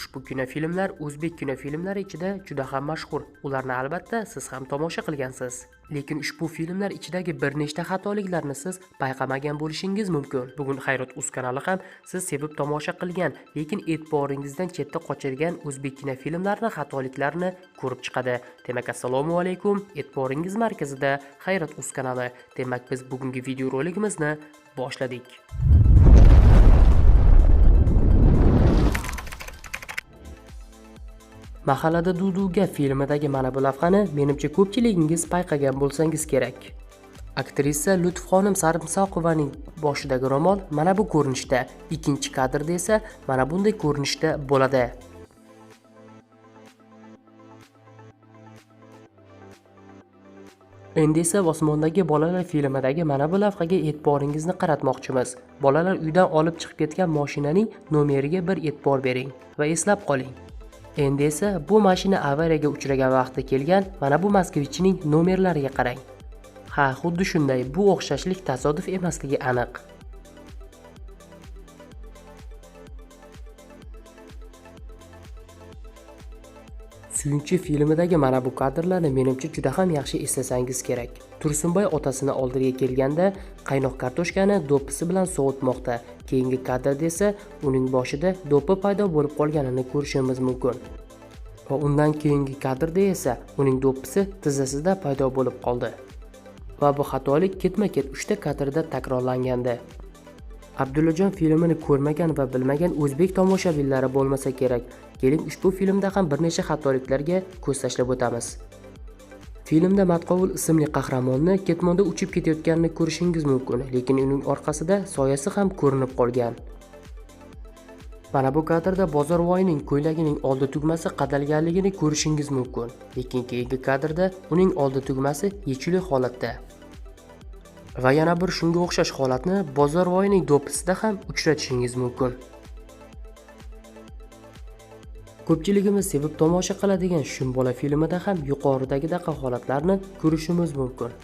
Ushbu kinofilmlar o'zbek kinofilmlari ichida juda ham mashhur. Ularni albatta siz ham tomosha qilgansiz. Lekin ushbu filmlar ichidagi bir nechta xatoliklarni siz payqamagan bo'lishingiz mumkin. Bugun Xayrot Uz kanali ham siz sevib tomosha qilgan, lekin e'tiboringizdan chetda qochirgan o'zbek kinofilmlarini xatoliklarini ko'rib chiqadi. Demak, assalomu alaykum. E'tiboringiz markazida Xayrot Uz kanali. Demak, biz bugungi videorolikimizni boshladik. Mahallada Duduga filmidagi mana bu lavhani menimcha ko'pchiligingiz payqagan bo'lsangiz kerak. Aktrisa Lutfxonim Sarimsoqovaning boshidagi ro'mol mana bu ko'rinishda, ikkinchi kadrda esa mana bunday ko'rinishda bo'ladi. Endi esa Osmondagi bolalar filmidagi mana bu lavhaga e'tiboringizni qaratmoqchimiz. Bolalar uydan olib chiqib ketgan mashinaning nomeriga bir e'tibor bering va eslab qoling. Endi esa bu mashina avariyaga uchragan vaqtda kelgan mana bu Moskvichning nomerlariga qarang. Ha, xuddi shunday, bu o'xshashlik tasodif emasligi aniq. Suyunchi filmidagi mana bu kadrlarni menimcha juda ham yaxshi eslasangiz kerak. Tursunboy otasini oldiga kelganda qaynoq kartoshkani do'ppisi bilan sovutmoqda. Keyingi kadrda esa uning boshida do'ppi paydo bo'lib qolganini ko'rishimiz mumkin. Va undan keyingi kadrda esa uning do'ppisi tizzasida paydo bo'lib qoldi. Va bu xatolik ketma-ket 3 ta kadrda takrorlangandi. Abdullajon filmini ko'rmagan va bilmagan o'zbek tomoshabinlari bo'lmasa kerak. Keling ushbu filmda ham bir necha xatoliklarga ko'z tashlab o'tamiz. Filmda Matqovul ismli qahramonni ketmonda uchib ketayotganini ko'rishingiz mumkin, lekin uning orqasida soyasi ham ko'rinib qolgan. Mana bu kadrda Bozorvoyning ko'ylagining oldi tugmasi qadalganligini ko'rishingiz mumkin, lekin keyingi kadrda uning oldi tugmasi yechuli holatda. Va yana bir shunga o'xshash holatni Bozorvoyning do'ppisida ham uchratishingiz mumkin. Ko'pchiligimiz sevib tomosha qiladigan Shumbola filmida ham yuqoridagidaqa holatlarni ko'rishimiz mumkin.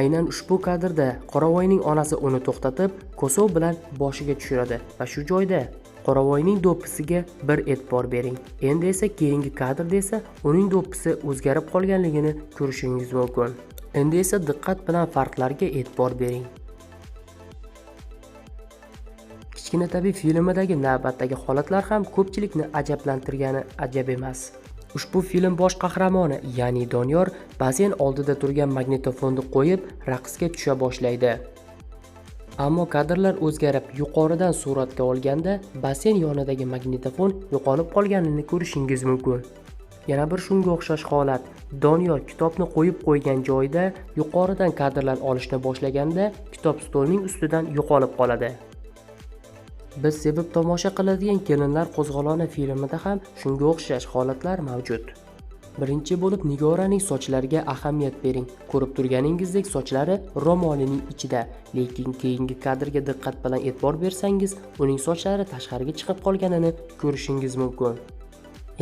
Aynan ushbu kadrda Qoravoyning onasi uni to'xtatib, kosov bilan boshiga tushiradi va shu joyda Qoravoyning do'ppisiga bir e'tibor bering. Endi esa keyingi kadrda esa uning do'ppisi o'zgarib qolganligini ko'rishingiz mumkin. Endi esa diqqat bilan farqlarga e'tibor bering. Kichkina tabiiy filmidagi navbatdagi holatlar ham ko'pchilikni ajablantirgani ajab emas. Ushbu film bosh qahramoni, ya'ni Doniyor, basen oldida turgan magnitofonni qo'yib, raqsga tusha boshlaydi. Ammo kadrlar o'zgarib, yuqoridan suratga olganda basen yonidagi magnitofon yo'qolib qolganini ko'rishingiz mumkin. Yana bir shunga o'xshash holat. Doniyor kitobni qo'yib qo'ygan joyida yuqoridan kadrlar olishni boshlaganda kitob stolning ustidan yo'qolib qoladi. Biz sevib tomosha qiladigan Kelinlar qo'zg'oloni filmida ham shunga o'xshash holatlar mavjud. Birinchi bo'lib Nigoraning sochlariga ahamiyat bering. Ko'rib turganingizdek sochlari ro'molining ichida, lekin keyingi kadrga diqqat bilan e'tibor bersangiz, uning sochlari tashqariga chiqib qolganini ko'rishingiz mumkin.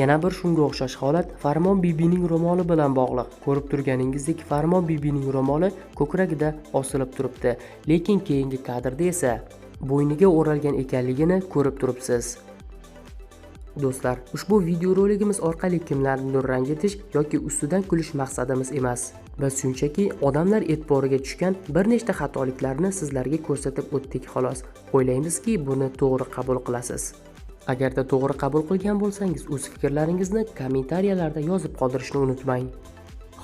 Yana bir shunga o'xshash holat Farmon bibining ro'moli bilan bog'liq. Ko'rib turganingizdek, Farmon bibining ro'moli ko'kragida osilib turibdi, lekin keyingi kadrda esa bo'yniga o'ralgan ekanligini ko'rib turibsiz. Do'stlar, ushbu videorolikimiz orqali kimlarnidir ranjitish yoki ustidan kulish maqsadimiz emas. Biz shunchaki odamlar e'tiboriga tushgan bir nechta xatoliklarni sizlarga ko'rsatib o'tdik xolos. O'ylaymizki, buni to'g'ri qabul qilasiz. Agarda to'g'ri qabul qilgan bo'lsangiz, o'z fikrlaringizni kommentariyalarda yozib qoldirishni unutmang.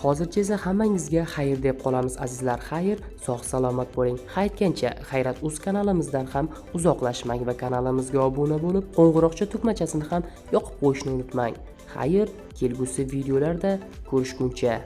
Hozircha esa hammangizga xayr deb qolamiz azizlar. Xayr, sog' salomat bo'ling qaytgancha hayrat Uz kanalimizdan ham uzoqlashmang va kanalimizga obuna bo'lib, qo'ng'iroqcha tugmachasini ham yoqib qo'yishni unutmang. Xayr, kelgusi videolarda ko'rishguncha